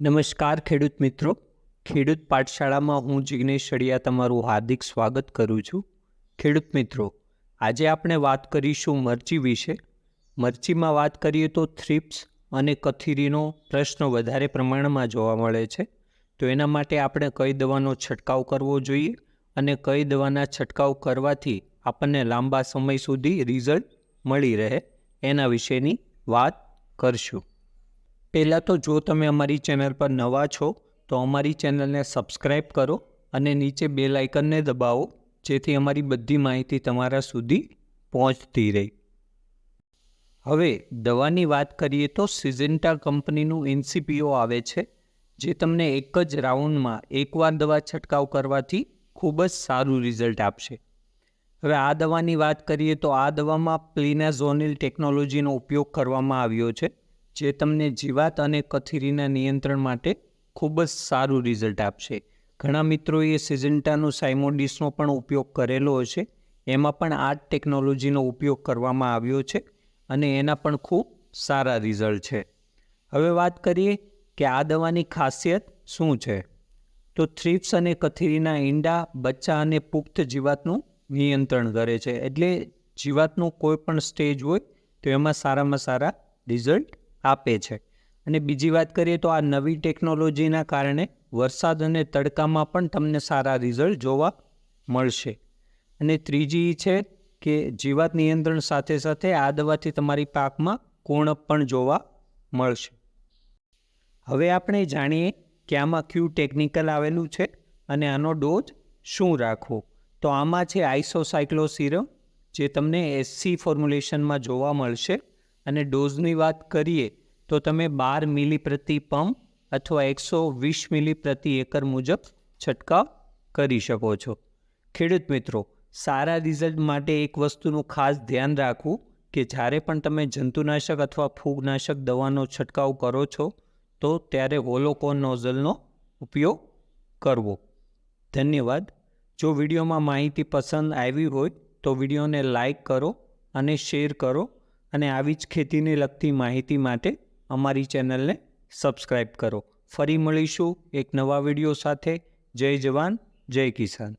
નમસ્કાર ખેડૂત મિત્રો. ખેડૂત પાઠશાળામાં હું જિગ્નેશ શડિયા તમારું હાર્દિક સ્વાગત કરું છું. ખેડૂત મિત્રો, આજે આપણે વાત કરીશું મરચી વિશે. મરચીમાં વાત કરીએ તો થ્રિપ્સ અને કથીરીનો પ્રશ્ન વધારે પ્રમાણમાં જોવા મળે છે. તો એના માટે આપણે કઈ દવાનો છંટકાવ કરવો જોઈએ અને કઈ દવાના છંટકાવ કરવાથી આપણને લાંબા સમય સુધી રિઝલ્ટ મળી રહે એના વિશેની વાત કરશું. પહેલાં તો જો તમે અમારી ચેનલ પર નવા છો, તો અમારી ચેનલને સબસ્ક્રાઈબ કરો અને નીચે બેલ આઇકનને દબાવો, જેથી અમારી બધી માહિતી તમારા સુધી પહોંચતી રહે. હવે, દવાની વાત કરીએ તો સિઝેન્ટા કંપનીનું એનસીપીઓ આવે છે, જે તમને એક જ રાઉન્ડમાં એકવાર દવા છંટકાવ કરવાથી ખૂબ જ સારું રિઝલ્ટ આપશે. હવે આ દવાની વાત કરીએ તો આ દવામાં પ્લિનાઝોનિલ ટેકનોલોજીનો ઉપયોગ કરવામાં આવ્યો છે જે તમને જીવાત અને કથીરીના નિયંત્રણ માટે ખૂબ જ સારું રિઝલ્ટ આપશે. ઘણા મિત્રોએ સિઝન્ટાનો સાઇમોડિસનો પણ ઉપયોગ કરેલો હશે. એમાં પણ આ ટેકનોલોજીનો ઉપયોગ કરવામાં આવ્યો છે અને એના પણ ખૂબ સારા રિઝલ્ટ છે. હવે વાત કરીએ કે આ દવાની ખાસિયત શું છે? તો થ્રિપ્સ અને કથીરીના ઈંડા બચ્ચા અને પુખ્ત જીવાતનું નિયંત્રણ કરે છે. એટલે જીવાતનું કોઈ પણ સ્ટેજ હોય તો એમાં સારામાં સારા રિઝલ્ટ આપે છે. અને બીજી વાત કરીએ તો આ નવી ટેકનોલોજીના કારણે વરસાદ અને તડકામાં પણ તમને સારા રિઝલ્ટ જોવા મળશે. અને ત્રીજી છે કે જીવાત નિયંત્રણ સાથે સાથે આ દવાથી તમારી પાકમાં કુણપ પણ જોવા મળશે. હવે આપણે જાણીએ કે આમાં ક્યુ ટેકનિકલ આવેલું છે અને આનો ડોઝ શું રાખવો. તો આમાં છે આઈસોસાયક્લોસિરમ જે તમને એસસી ફોર્મ્યુલેશનમાં જોવા મળશે. અને ડોઝની વાત કરીએ, તો તમે બાર મિલી પ્રતિ પંપ અથવા એકસો વીસ મિલી પ્રતિ એકર મુજબ છંટકાવ કરી શકો છો. ખેડૂત મિત્રો, સારા રિઝલ્ટ માટે એક વસ્તુનું ખાસ ધ્યાન રાખવું કે જ્યારે પણ તમે જંતુનાશક અથવા ફૂગનાશક દવાનો છંટકાવ કરો છો, તો ત્યારે હોલોકોન નોઝલનો ઉપયોગ કરવો. ધન્યવાદ. જો વિડીયોમાં માહિતી પસંદ આવી હોય, તો વિડીયોને લાઈક કરો અને શેર કરો. અને આવી જ ખેતીને લગતી માહિતી માટે અમારી ચેનલને સબસ્ક્રાઈબ કરો. ફરી મળીશું એક નવા વીડિયો સાથે. જય જવાન, જય કિસાન.